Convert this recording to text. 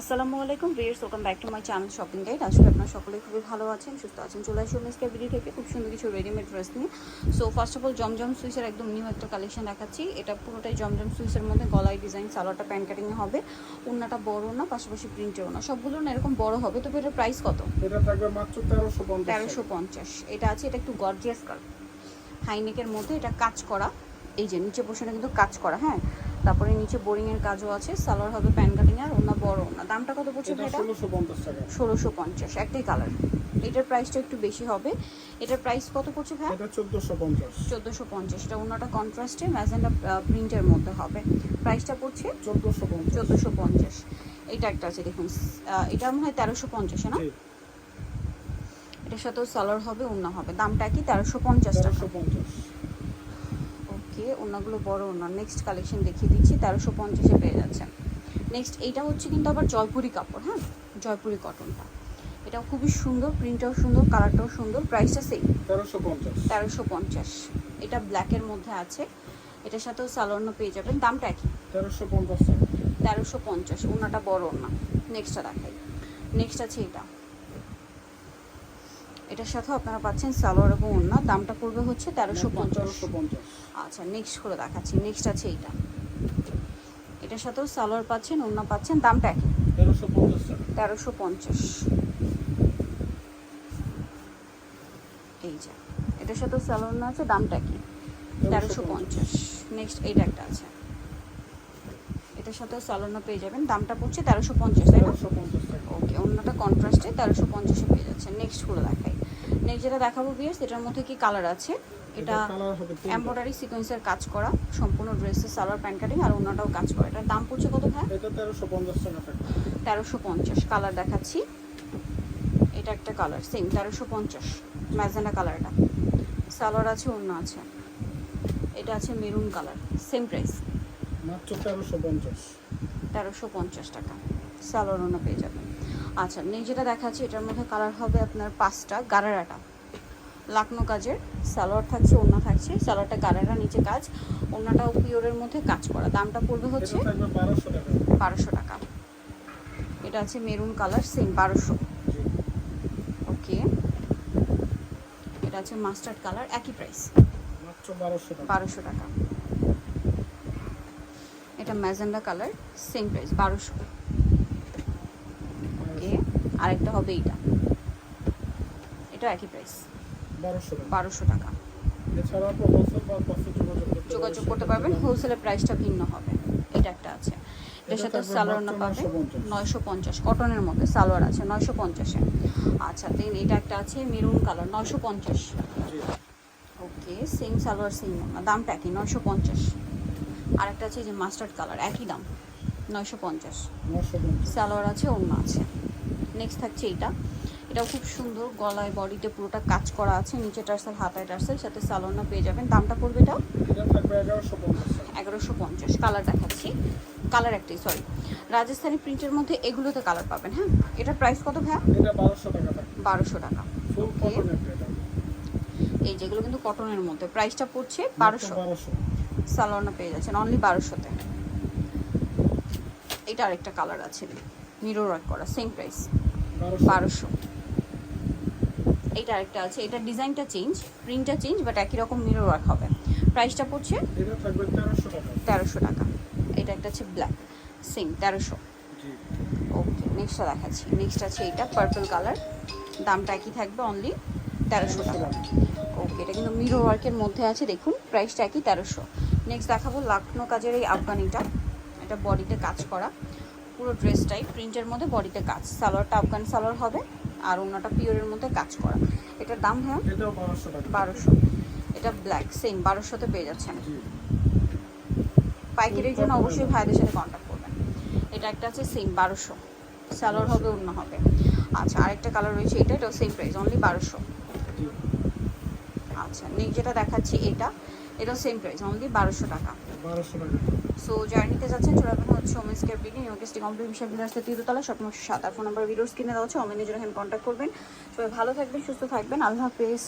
আসসালামু আলাইকুম viewers welcome back to my channel shopping guide আজকে আপনারা সকলে খুবই ভালো আছেন সুস্থ আছেন। চলে আসি মিসকে ভিডিও থেকে খুব সুন্দর কিছু রেডিমেড ড্রেস নিয়ে। So first of all Zamzam সুইসের একদম নিউ একটা কালেকশন দেখাচ্ছি। এটা পুরোটাই জমজম সুইসের মধ্যে গলায় ডিজাইন সালোয়ারটা প্যান্ট কাটিংয়ে হবে। ওনাটা বড় না পাশাপাশি প্রিন্টেও না সবগুলো না এরকম বড় হবে। তবে এটার প্রাইস কত? এটা থাকবে মাত্র তেরোশো পঞ্চাশ। তেরোশো পঞ্চাশ। এটা আছে এটা একটু গর্জিয়াস কালার হাইনেকের মধ্যে এটা কাজ করা। এই যে নিচে পোর্শনে কিন্তু কাজ করা হ্যাঁ? তারপরে নিচে বোরিং এর কাজও আছে সালোয়ার হবে প্যান কাটিং আর ওনা বড় ওনা দামটা কত পড়ছে ভাইটা? ষোলোশো পঞ্চাশ একটাই কালার। এটার প্রাইসটা একটু বেশি হবে। এটার প্রাইস কত পড়ছে ভাই এটা 1450 1450 এটা ওনাটা কন্ট্রাস্টে ম্যাজেন্ডা প্রিন্টের মধ্যে হবে। প্রাইসটা পড়ছে? 1450 1450 এটা একটা আছে দেখুন এটা মনে হয় 1350 না? এটার সাথেও সালোয়ার হবে ওনা হবে। দামটা কি? 1350 টাকা। 1350 থেকে অন্যগুলো বড় ওনার নেক্সট কালেকশন দেখিয়ে দিচ্ছি তেরোশো পঞ্চাশে পেয়ে যাচ্ছে নেক্সট এইটা হচ্ছে কিন্তু আবার জয়পুরি কাপড় হ্যাঁ? জয়পুরি কটনটা এটা খুবই সুন্দর প্রিন্টটাও সুন্দর কালারটাও সুন্দর প্রাইসটা সেই তেরোশো পঞ্চাশ। তেরোশো পঞ্চাশ। এটা ব্ল্যাকের মধ্যে আছে। এটার সাথেও সালোয়ারও পেয়ে যাবেন। দামটা একই। তেরোশো পঞ্চাশ। তেরোশো পঞ্চাশ ওনাটা বড় ওনা নেক্সটটা দেখাই। নেক্সট আছে এটা। এটার সাথেও আপনারা পাচ্ছেন সালোয়ার এবং ওনা দামটা পড়বে হচ্ছে তেরোশো পঞ্চাশ। আচ্ছা নেক্সট করে দেখাচ্ছি। নেক্সট আছে এইটা। এটার সাথেও সালোয়ার পাচ্ছেন ওনা পাচ্ছেন। দামটা একই। তেরোশো পঞ্চাশ তেরোশো পঞ্চাশ। এই যে এটার সাথেও সালোয়ার না আছে দামটা কি তেরোশো পঞ্চাশ। নেক্সট এইটা একটা আছে। এটার সাথেও সালোয়ার পেয়ে যাবেন। দামটা পড়ছে তেরোশো পঞ্চাশ তাই না? ওকে অন্যটা কন্ট্রাস্টে তেরোশো পঞ্চাশে পেয়ে যাচ্ছে নেক্সট করে দেখাই। নেক্সট যেটা দেখাবো বিয়ার্স এটার মধ্যে কি কালার আছে? এটা। এমব্রয়ডারি সিকোয়েন্সের কাজ করা সম্পূর্ণ ড্রেসের সালোয়ার প্যান্ট কাটিং আর অন্যটাও কাজ করা। এটার দাম পড়ছে কত ভাই? এটা তেরোশো পঞ্চাশ টাকা। তেরোশো পঞ্চাশ কালার দেখাচ্ছি। এটা একটা কালার সেম তেরোশো পঞ্চাশ ম্যাজেন্ডা কালারটা সালোয়ার আছে অন্য আছে। এটা আছে মেরুন কালার সেম প্রাইস মাত্র তেরোশো পঞ্চাশ। তেরোশো পঞ্চাশ টাকা। অন্য পেয়ে যাবেন। আচ্ছা যেটা দেখাচ্ছি এটার মধ্যে কালার হবে আপনার পাঁচটা গারারাটা। লাকনো কাজের সালোয়ার থাকছে ওড়না থাকছে। সালোয়ারটা গারারা নিচে কাজ ওড়নাটাও পিওরের মধ্যে কাজ করা। দামটা পড়বে হচ্ছে বারোশো টাকা। এটা আছে মেরুন কালার সেম বারোশো। ওকে। এটা আছে মাস্টার্ড কালার একই প্রাইস। বারোশো টাকা। এটা ম্যাজেন্ডা কালার সেম প্রাইস বারোশো। ওকে আরেকটা হবে এইটা। এটা একই প্রাইস বারোশো টাকা। যোগাযোগ করতে পারবেন হোলসেলের প্রাইসটা ভিন্ন হবে। এটা একটা আছে। এটার সাথে সালোয়ার না পাবে। নয়শো পঞ্চাশ। কটনের মধ্যে সালোয়ার আছে নয়শো পঞ্চাশে। আচ্ছা দেন এটা একটা আছে মেরুন কালার নয়শো পঞ্চাশ। ওকে সেম সালোয়ার সেম দামটা একই নয়শো পঞ্চাশ। আরেকটা আছে যে মাস্টার্ড কালার একই দাম নয়শো পঞ্চাশ। সালোয়ার আছে অন্য আছে। নেক্সট থাকছে এটা এটাও খুব সুন্দর গলায় বডিতে পুরোটা কাজ করা আছে নিচে টার্সেল হাতায় টার্সেল সাথে সালোয়ার পেয়ে যাবেন। দামটা পড়বে এটা এটা এগারোশো পঞ্চাশ। কালার দেখাচ্ছি। কালার একটাই সরি রাজস্থানি প্রিন্টের মধ্যে এগুলোতে কালার পাবেন হ্যাঁ? এটার প্রাইস কত ভাইয়া? বারোশো টাকা এই যেগুলো কিন্তু কটনের মধ্যে প্রাইসটা পড়ছে বারোশো। সালোয়ারটা পেয়ে যাচ্ছেন অনলি বারোশোতে। এটা আরেকটা কালার আছে মিরর ওয়ার্ক করা সেম প্রাইস বারোশো। এইটা আরেকটা আছে এটা ডিজাইনটা চেঞ্জ প্রিন্টটা চেঞ্জ বাট একই রকম মিরর ওয়ার্ক হবে। প্রাইসটা পড়ছে তেরোশো টাকা। এটা একটা আছে ব্ল্যাক সেম তেরোশো। ওকে নেক্সটটা দেখাচ্ছি। নেক্সট আছে এটা পার্পল কালার দামটা একই থাকবে অনলি তেরোশো টাকা। ওকে এটা কিন্তু মিরো ওয়ার্কের মধ্যে আছে দেখুন প্রাইসটা একই তেরোশো। নেক্সট দেখাবো লাকনো কাজের এই আফগানিটা। এটা বডিতে কাজ করা। পুরো ড্রেসটাই প্রিন্টের মধ্যে বডিতে কাজ। সালোয়ারটা আফগান সালোয়ার হবে আর অন্যটা পিওরের মধ্যে কাজ করা। এটার দাম হ্যাঁ? বারোশো এটা ব্ল্যাক সেম বারোশোতে পেয়ে যাচ্ছেন। পাইকারির জন্য অবশ্যই ভাইদের সাথে কন্ট্যাক্ট করবেন। এটা একটা আছে সেম বারোশো। সালোয়ার হবে অন্য হবে। আচ্ছা আরেকটা কালার রয়েছে এটা এটাও সেম প্রাইস অনলি বারোশো। আচ্ছা নেক্সট যেটা দেখাচ্ছি এটা এটাও সেম প্রাইস অনলি বারোশো টাকা। বারোশো টাকা। সো জার্নিতে যাচ্ছেন আসবেন হচ্ছে ওমেন্স কেয়ার বিল্ডিং ইউকেস্টি কমপ্লিট বিশাল আসতে তৃতীয়তলা শপিং সাত আর ফোন নাম্বার ভিডিওস কিনে দেওয়া হচ্ছে অমেনের জন্য হেম কন্ট্যাক্ট করবেন। সবাই ভালো থাকবেন সুস্থ থাকবেন আল্লাহ হাফেজ।